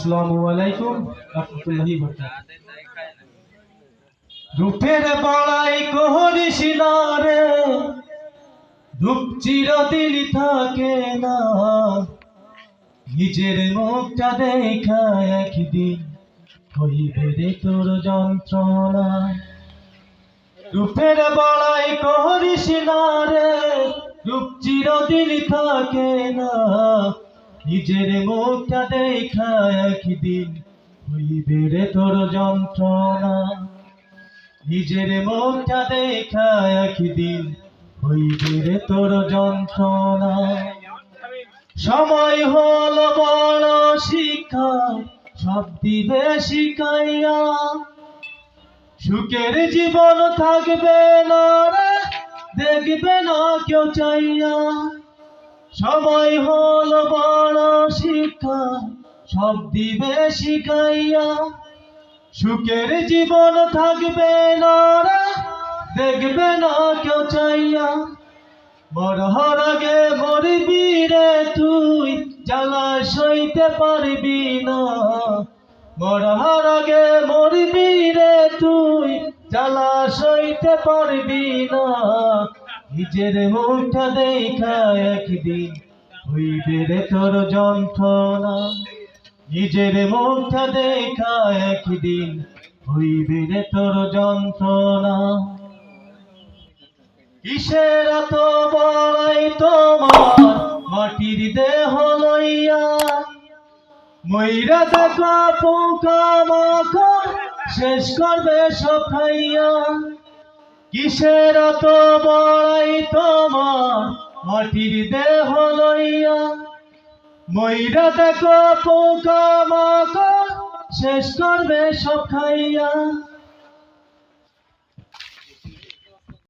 আসসালামু আলাইকুম রহমতুল্লাহি রূপের বড়াই করিস না রে রূপ চিরদিন থাকে না। নিজের মুখটা দেখা একদিন হইবে রে তোর যন্ত্রণা। রূপের বড়াই করিস না রে রূপ চিরদিন থাকে না। নিজের মুখটা দেখা একদিন হইবে রে তোর যন্ত্রণা। নিজের মুখটা দেখা একদিন হইবে রে তোর যন্ত্রণা। সময় হলো বড় শিক্ষা সব দিবে শিখাইয়া সুখের জীবন থাকবে না রে, দেখবে না কেউ চাইয়া। সময় হল বড় শিক্ষা সব দিবে শিখাইয়া। সুখের জীবন থাকবে না দেখবে না কেউ চাইয়া। মরহর আগে মরবি রে তুই, জ্বালা সইতে পারবি না। মরহর আগে মরবি রে তুই, জ্বালা সইতে পারবি না। নিজের মুখটা দেখা একদিন হইবে রে তোর যন্ত্রণা। নিজের মুখটা দেখা একদিন হইবে রে তোর যন্ত্রণা। কিসের এত বড়াই তোমার মাটির দেহ লইয়া? ময়রা দেখো পোকা মাখো শেষ করবে সব খাইয়া। কিসের এত বড়াই তোমার মাটির দেহ লইয়া ময়রা দেখো পোকা মাকড় শেষ করবে সব খাইয়া।